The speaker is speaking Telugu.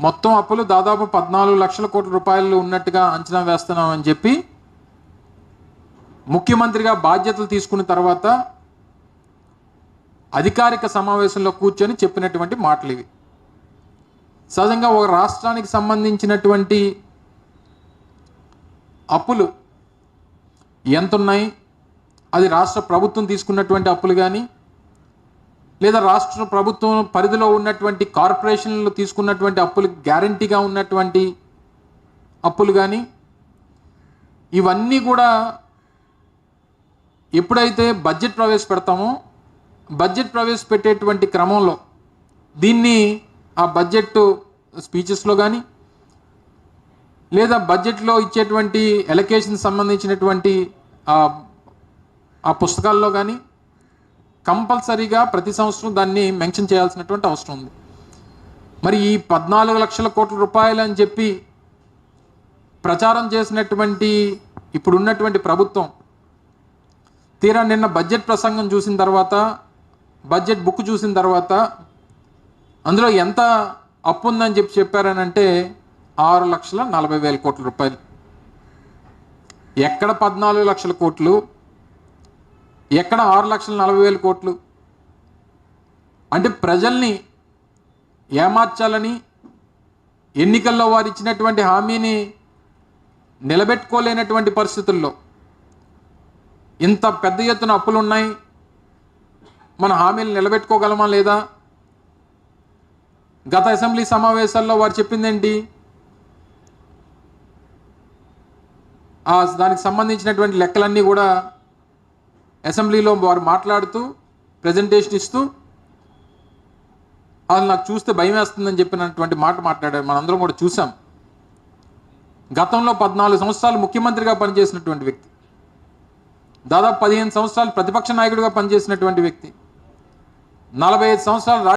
మొత్తం అప్పులు దాదాపు పద్నాలుగు లక్షల కోట్ల రూపాయలు ఉన్నట్టుగా అంచనా వేస్తున్నామని చెప్పి ముఖ్యమంత్రిగా బాధ్యతలు తీసుకున్న తర్వాత అధికారిక సమావేశంలో కూర్చొని చెప్పినటువంటి మాటలు ఇవి. సహజంగా ఒక రాష్ట్రానికి సంబంధించినటువంటి అప్పులు ఎంత ఉన్నాయి అది రాష్ట్ర ప్రభుత్వం తీసుకున్నటువంటి అప్పులు కానీ లేదా రాష్ట్ర ప్రభుత్వం పరిధిలో ఉన్నటువంటి కార్పొరేషన్లు తీసుకున్నటువంటి అప్పులు గ్యారంటీగా ఉన్నటువంటి అప్పులు కానీ ఇవన్నీ కూడా ఎప్పుడైతే బడ్జెట్ ప్రవేశపెడతామో బడ్జెట్ ప్రవేశపెట్టేటువంటి క్రమంలో దీన్ని ఆ బడ్జెట్ స్పీచెస్లో కానీ లేదా బడ్జెట్లో ఇచ్చేటువంటి ఎలకేషన్ సంబంధించినటువంటి ఆ ఆ పుస్తకాల్లో కానీ కంపల్సరీగా ప్రతి సంవత్సరం దాన్ని మెన్షన్ చేయాల్సినటువంటి అవసరం ఉంది. మరి ఈ పద్నాలుగు లక్షల కోట్ల రూపాయలు అని చెప్పి ప్రచారం చేసినటువంటి ఇప్పుడున్నటువంటి ప్రభుత్వం తీరా నిన్న బడ్జెట్ ప్రసంగం చూసిన తర్వాత బడ్జెట్ బుక్ చూసిన తర్వాత అందులో ఎంత అప్పు ఉందని చెప్పి చెప్పారనంటే ఆరు లక్షల నలభై వేల కోట్ల రూపాయలు. ఎక్కడ పద్నాలుగు లక్షల కోట్లు ఎక్కడ ఆరు లక్షల నలభై వేల కోట్లు? అంటే ప్రజల్ని ఏమార్చాలని ఎన్నికల్లో వారు ఇచ్చినటువంటి హామీని నిలబెట్టుకోలేనటువంటి పరిస్థితుల్లో ఇంత పెద్ద ఎత్తున అప్పులు ఉన్నాయి మన హామీలు నిలబెట్టుకోగలమా లేదా? గత అసెంబ్లీ సమావేశాల్లో వారు చెప్పిందేంటి? దానికి సంబంధించినటువంటి లెక్కలన్నీ కూడా అసెంబ్లీలో వారు మాట్లాడుతూ ప్రజెంటేషన్ ఇస్తూ వాళ్ళు నాకు చూస్తే భయం వేస్తుందని చెప్పినటువంటి మాట మాట్లాడారు. మనందరం కూడా చూసాం. గతంలో పద్నాలుగు సంవత్సరాలు ముఖ్యమంత్రిగా పనిచేసినటువంటి వ్యక్తి. దాదాపు పదిహేను సంవత్సరాలు ప్రతిపక్ష నాయకుడిగా పనిచేసినటువంటి వ్యక్తి. నలభై ఐదు సంవత్సరాలు